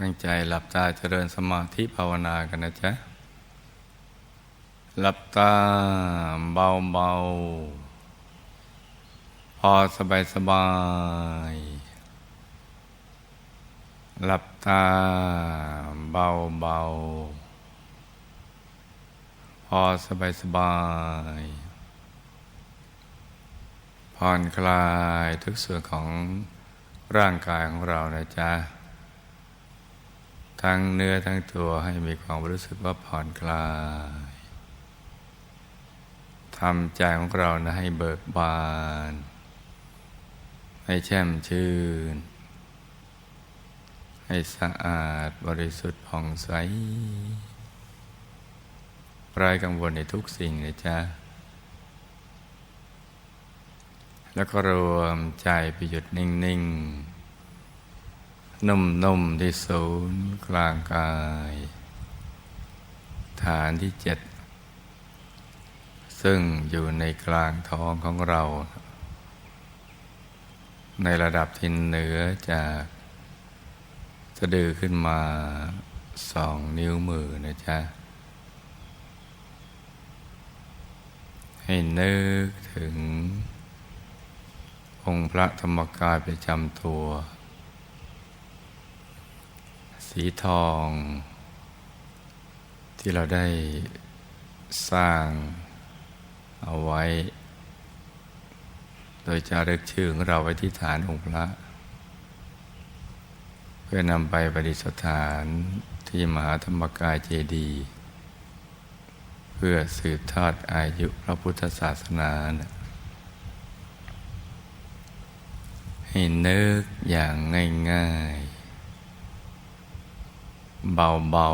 ตั้งใจหลับตาเจริญสมาธิภาวนากันนะจ๊ะ หลับตาเบาเบาๆพอสบายสบาย หลับตาเบาเบาๆพอสบายสบายผ่อนคลายทุกส่วนของร่างกายของเรานะจ๊ะ ทั้งเนื้อทั้งตัวให้มีความรู้สึกว่าผ่อนคลายทำใจของเรานะให้เบิกบาน ให้แช่มชื่น ให้สะอาดบริสุทธิ์ผ่องใสไร้กังวลในทุกสิ่งเลยจ้ะแล้วก็รวมใจไปหยุดนิ่ง ๆ นุ่มๆที่ศูนย์กลางกาย ฐานที่เจ็ด ซึ่งอยู่ในกลางท้องของเรา ในระดับที่เหนือจากสะดือขึ้นมาสองนิ้วมือนะจ๊ะ ให้นึกถึงองค์พระธรรมกายประจำตัว สีทอง ที่เราได้สร้างเอาไว้ โดยจะรึกชื่อของเราไว้ที่ฐานองค์พระ เพื่อนำไปประดิษฐานที่มหาธรรมกายเจดีย์เพื่อสืบทอดอายุพระพุทธศาสนานะให้นึกอย่างง่าย ๆเบา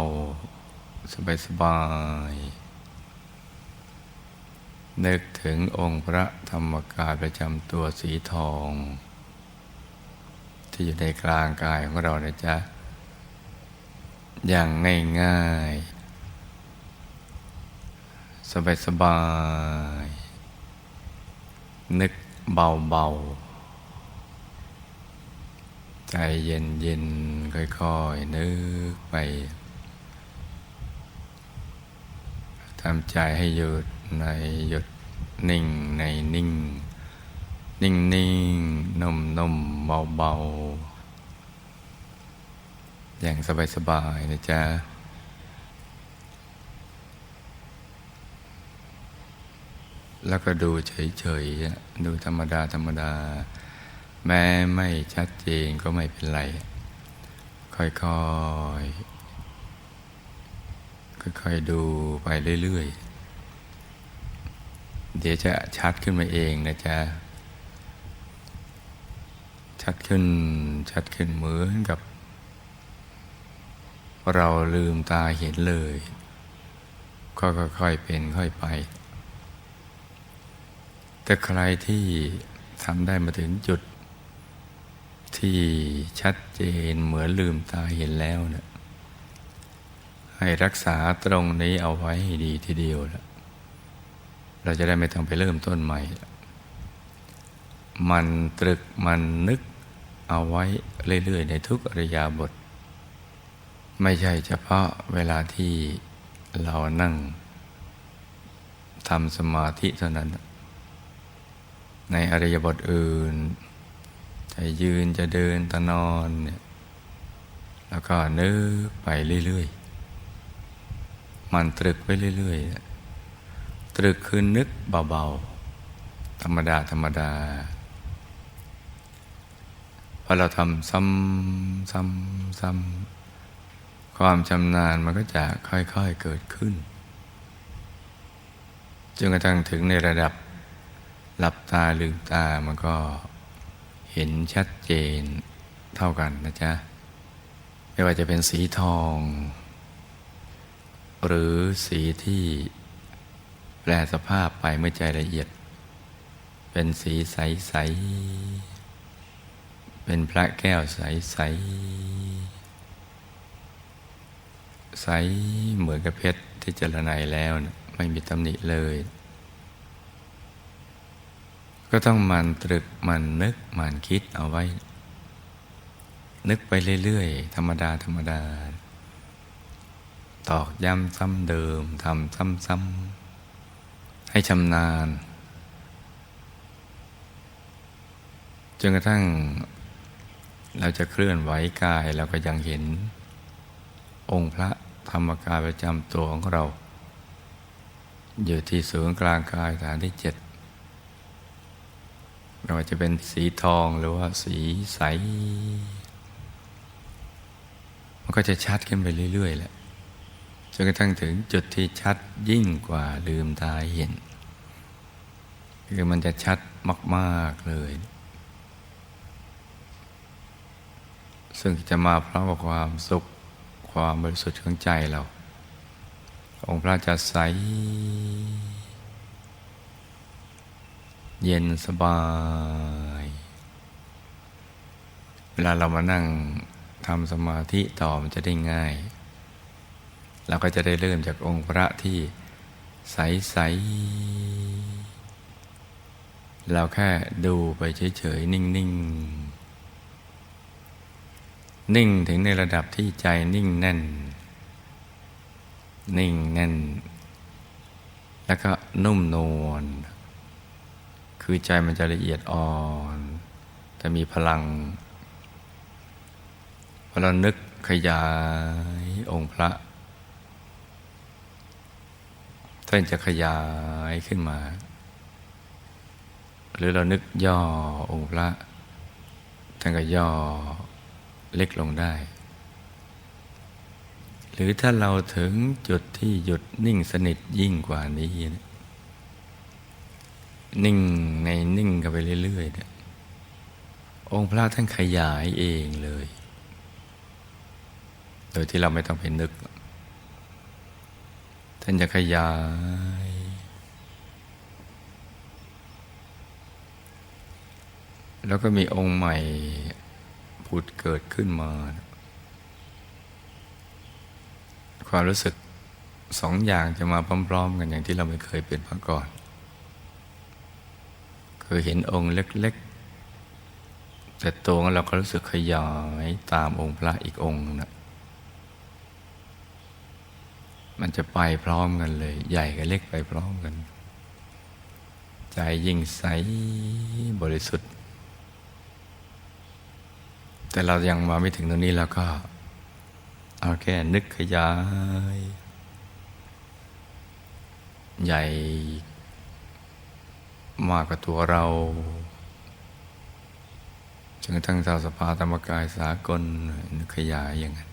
ๆสบายๆนึกถึงองค์พระธรรมกายประจำตัวสีทอง ที่อยู่ในกลางกายของเรานะจ๊ะ อย่างง่ายๆ สบายๆนึกเบาๆใจเย็นเย็น ค่อยๆ นึกไปทำใจให้หยุดในหยุดนิ่งในนิ่ง นิ่งนิ่งนุ่มนุ่มเบาเบาอย่างสบายสบายนะจ๊ะ แล้วก็ดูเฉยๆ ดูธรรมดาธรรมดา แม้ไม่ชัดเจนก็ไม่เป็นไร ค่อยๆ ค่อยๆ ดูไปเรื่อยๆ เดี๋ยวจะชัดขึ้นมาเองนะจ๊ะ ชัดขึ้น ชัดขึ้นเหมือนกับ เราลืมตาเห็นเลย ก็ค่อยๆ เป็นค่อยไป แต่ใครที่ทำได้มาถึงจุด ที่ชัดเจนเหมือนลืมตาเห็นแล้วเนะให้รักษาตรงนี้เอาไว้ให้ดีทีเดียวละเราจะได้ไม่ต้องไปเริ่มต้นใหม่ มันตรึกมันนึกเอาไว้เรื่อยๆ ในทุกอริยาบท ไม่ใช่เฉพาะเวลาที่เรานั่งทำสมาธิเท่านั้น ในอริยบทอื่น จะยืนจะเดินจะนอนเนี่ยแล้วก็นึกไปเรื่อยๆ มันตรึกไปเรื่อยๆ ตรึกคือนึกเบาๆ ธรรมดาธรรมดาพอเราทำซ้ำซ้ำซ้ำความชำนาญมันก็จะค่อยๆเกิดขึ้นจนกระทั่งถึงในระดับหลับตาลืมตามันก็ เห็นชัดเจนเท่ากันนะจ๊ะ ไม่ว่าจะเป็นสีทอง หรือสีที่แปลสภาพไปเมื่อใจละเอียด เป็นสีใส ๆ เป็นพระแก้วใส ๆ ใสเหมือนกับเพชรที่เจรไนแล้วนะไม่มีตำหนิเลย ก็ต้องมันตรึกมันนึกมันคิดเอาไว้ นึกไปเรื่อยๆ ธรรมดา ธรรมดา ตอกย้ำซ้ำเดิมทำซ้ำๆให้ชำนาญจนกระทั่งเราจะเคลื่อนไหวกายเราก็ยังเห็น องค์พระธรรมกายประจำตัวของเรา อยู่ที่ศูนย์กลางกายฐานที่เจ็ด ไม่ว่าจะเป็นสีทองหรือว่าสีใส มันก็จะชัดขึ้นไปเรื่อย ๆ แหละจนกระทั่งถึงจุดที่ชัดยิ่งกว่าลืมตาเห็น คือมันจะชัดมาก ๆ เลย ซึ่งจะมาพร้อมกับความสุขความบริสุทธิ์ของใจเรา องค์พระจะใส เย็นสบาย เวลาเรามานั่งทำสมาธิต่อมันจะได้ง่าย เราก็จะได้เริ่มจากองค์พระที่ใสๆเราแค่ดูไปเฉยๆ นิ่งๆนิ่งถึงในระดับที่ใจนิ่งแน่น นิ่งแน่น แล้วก็นุ่มนวล คือใจมันจะละเอียดอ่อน แต่มีพลังพอเรานึกขยายองค์พระท่านจะขยายขึ้นมา หรือเรานึกย่อองค์พระท่านก็ย่อเล็กลงได้ หรือถ้าเราถึงจุดที่หยุดนิ่งสนิทยิ่งกว่านี้นะ นิ่งในนิ่งกันไปเรื่อยๆเนี่ยองค์พระท่านขยายเองเลย โดยที่เราไม่ต้องไปนึก ท่านจะขยาย แล้วก็มีองค์ใหม่ผุดเกิดขึ้นมา ความรู้สึกสองอย่างจะมาพร้อมๆกันอย่างที่เราไม่เคยเป็นมาก่อน คือเห็นองค์เล็ก ๆ แต่ตัวของเราก็รู้สึกขยายตามองค์พระอีกองค์นะมันจะไปพร้อมกันเลย ใหญ่กับเล็กไปพร้อมกัน ใจยิ่งใสบริสุทธิ์ แต่เรายังมาไม่ถึงตรงนี้แล้วก็ เอาแค่นึกขยาย ใหญ่ มากกว่าตัวเราจนกระทั่งสาวสภาธรรมกายสากลขยายอย่างนั้น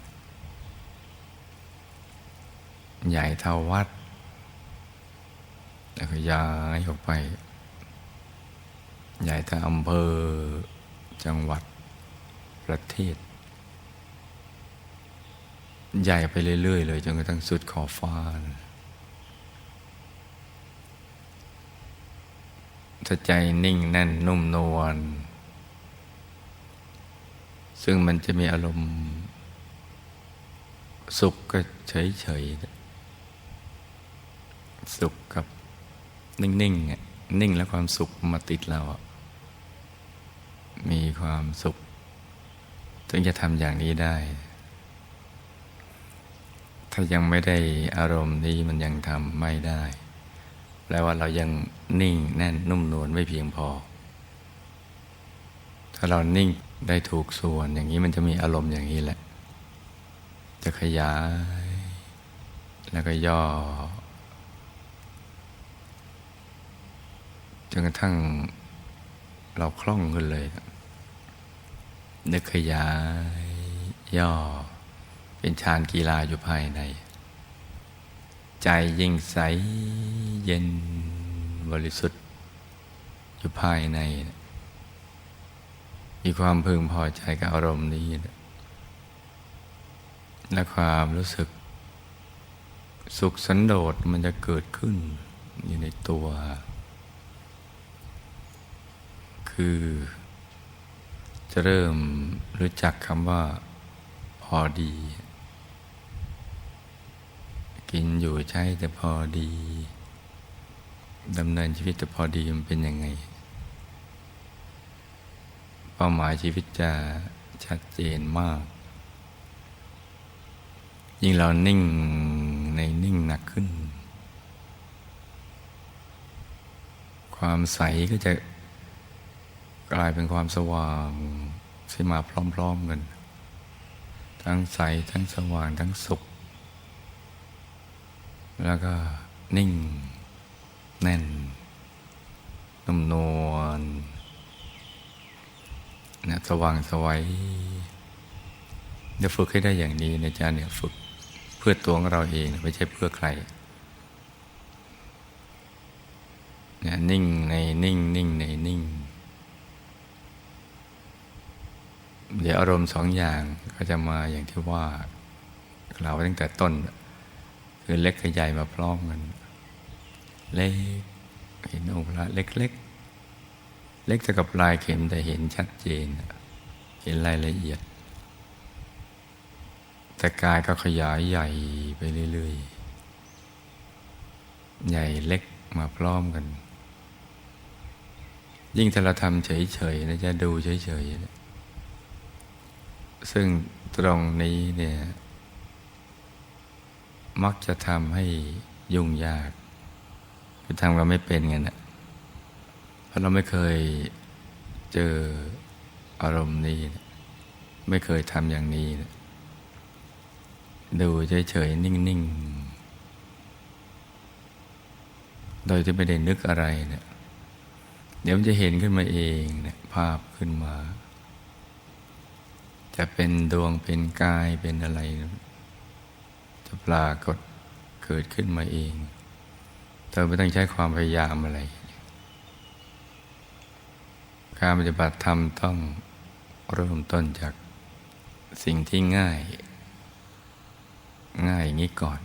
ใหญ่เท่าวัด แล้วก็ย้ายออกไป ใหญ่เท่าอำเภอ จังหวัด ประเทศ ใหญ่ไปเรื่อย ๆ เลยจนกระทั่งสุดขอบฟ้านะ ถ้าใจนิ่งแน่นนุ่มนวลซึ่งมันจะมีอารมณ์ สุขก็เฉยๆสุขกับนิ่งๆอะนิ่งแล้วความสุขมาติดเรา มีความสุข ถึงจะทำอย่างนี้ได้ ถ้ายังไม่ได้อารมณ์นี้มันยังทำไม่ได้ แปลว่าเรายังนิ่งแน่นนุ่มนวลไม่เพียงพอ ถ้าเรานิ่งได้ถูกส่วนอย่างนี้มันจะมีอารมณ์อย่างนี้แหละ จะขยาย แล้วก็ย่อจนกระทั่งเราคล่องขึ้นเลยนึกขยาย ย่อ เป็นฌานกีฬาอยู่ภายใน ใจยิ่งใสเย็นบริสุทธิ์ อยู่ภายใน มีความพึงพอใจกับอารมณ์นี้ และความรู้สึก สุขสันโดษมันจะเกิดขึ้นอยู่ในตัว คือจะเริ่มรู้จักคำว่าพอดี กินอยู่ใช้แต่พอดีดำเนินชีวิตแต่พอดีมันเป็นยังไง เป้าหมายชีวิตจะชัดเจนมาก ยิ่งเรานิ่งในนิ่งหนักขึ้น ความใสก็จะกลายเป็นความสว่างที่มาพร้อมๆกัน ทั้งใสทั้งสว่างทั้งสุข แล้วก็นิ่ง แน่นนุ่มนวลนะสว่างสวัยเดี๋ยวฝึกให้ได้อย่างนี้นะจ๊ะเนี่ยฝึกเพื่อตัวของเราเองไม่ใช่เพื่อใครเนี่ยนิ่งในนิ่งนิ่งในนิ่ง เดี๋ยวอารมณ์สองอย่างก็จะมาอย่างที่ว่าเราตั้งแต่ต้น คือเล็กกับใหญ่มาพร้อมกัน เล็กเห็นองค์พระเล็กๆเล็กจะกับลายเข็มแต่เห็นชัดเจน เห็นรายละเอียด แต่กายก็ขยายใหญ่ไปเรื่อยๆ ใหญ่เล็กมาพร้อมกัน ยิ่งถ้าเราทำเฉยๆนะจะดูเฉยๆ ซึ่งตรงนี้เนี่ย มักจะทำให้ยุ่งยาก คือทำกันไม่เป็นไงนะเพราะเราไม่เคยเจออารมณ์นี้นะไม่เคยทำอย่างนี้นะดูเฉยๆนิ่งๆ โดยที่ไม่ได้นึกอะไรเนะี่ยเดี๋ยวมันจะเห็นขึ้นมาเองเนะภาพขึ้นมา จะเป็นดวงเป็นกายเป็นอะไรนะ ปรากฏเกิดขึ้นมาเอง เธอไม่ต้องใช้ความพยายามอะไร การปฏิบัติธรรมต้องเริ่มต้นจากสิ่งที่ง่าย ง่ายอย่างนี้ก่อน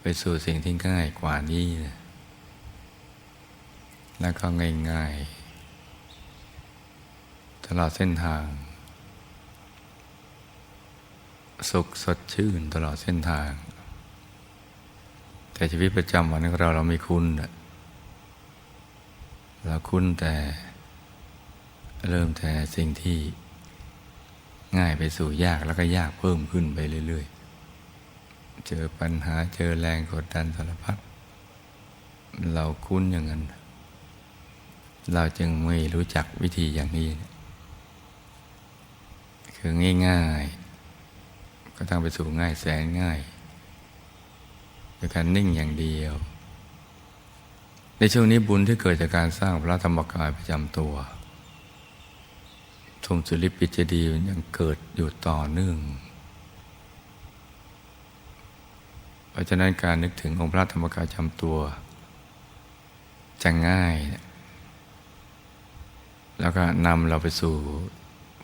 ไปสู่สิ่งที่ง่ายกว่านี้นะแล้วก็ง่ายๆตลอดเส้นทาง สุขสดชื่นตลอดเส้นทาง แต่ชีวิตประจำวันของเราเราไม่คุ้นเราคุ้นแต่เริ่มแต่สิ่งที่ง่ายไปสู่ยากแล้วก็ยากเพิ่มขึ้นไปเรื่อย ๆ เจอปัญหาเจอแรงกดดันสารพัดเราคุ้นอย่างนั้น เราจึงไม่รู้จักวิธีอย่างนี้ คือง่าย ๆ ก็ต้องไปสู่ง่ายแสนง่ายโดยการนิ่งอย่างเดียว ในช่วงนี้บุญที่เกิดจากการสร้างพระธรรมกายประจำตัวทมสุริปิจดียังเกิดอยู่ต่อเนื่อง เพราะฉะนั้นการนึกถึงองค์พระธรรมกายจำตัว จะง่าย แล้วก็นำเราไปสู่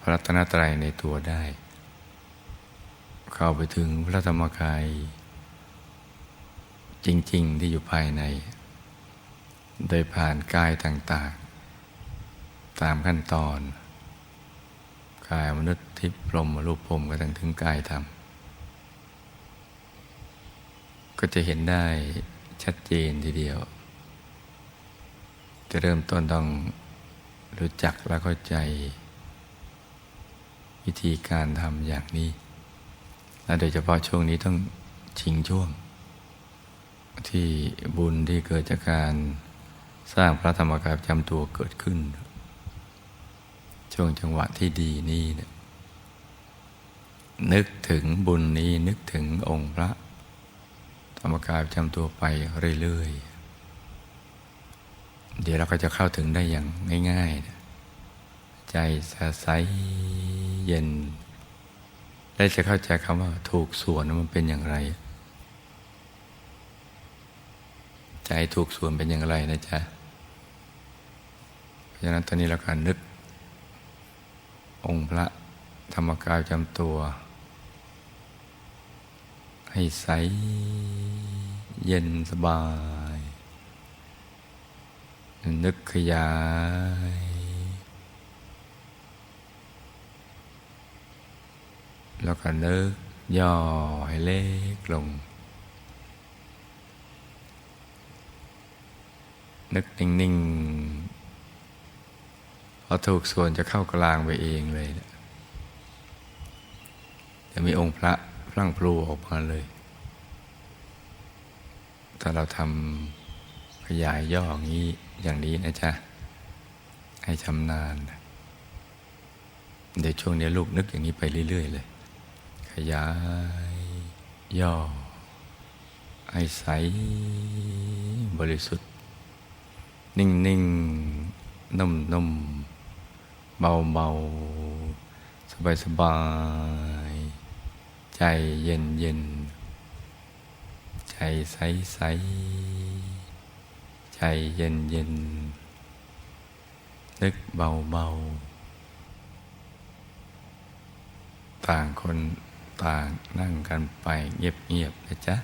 พระรัตนตรัยในตัวได้ เข้าไปถึงพระธรรมกาย จริง ๆ ที่อยู่ภายใน โดยผ่านกายต่าง ๆ ตามขั้นตอน กายมนุษย์ทิพย์พรหมรูปพรมก็ตั้งถึงกายธรรมก็จะเห็นได้ชัดเจนทีเดียว จะเริ่มต้นต้องรู้จักและเข้าใจ วิธีการทำอย่างนี้ และโดยเฉพาะช่วงนี้ต้องชิงช่วง ที่บุญที่เกิดจากการสร้างพระธรรมกายประจำตัวเกิดขึ้น ช่วงจังหวะที่ดีนี่นนึกถึงบุญนี้นึกถึงองค์พระ ธรรมกายประจำตัวไปเรื่อยๆ เดี๋ยวเราก็จะเข้าถึงได้อย่างง่ายๆใจใสเย็น ได้จะเข้าใจคำว่าถูกส่วนมันเป็นอย่างไร ใจถูกส่วนเป็นอย่างไรนะจ๊ะเพราะฉะนั้นตอนนี้เราการนึก องค์พระธรรมกายจำตัว ให้ใสเย็นสบาย นึกขยาย แล้วก็นึกย่อให้เล็กลง นึกนิ่งๆพอถูกส่วนจะเข้ากลางไปเองเลยจะมีองค์พระพรั่งพรูออกมาเลยถ้าเราทำขยายย่ออย่างนี้อย่างนี้นะจ๊ะ ให้ชำนาญเดี๋ยวช่วงนี้ลูกนึกอย่างนี้ไปเรื่อย ๆ เลย ขยาย ย่อ ให้ใสบริสุทธิ์ นิ่งๆนุ่มๆเบาๆสบายๆใจเย็นเย็น ใจใสใส ใจเย็นเย็นนึกเบาเบาต่างคน ต่างนั่งกันไปเงียบๆนะจ๊ะ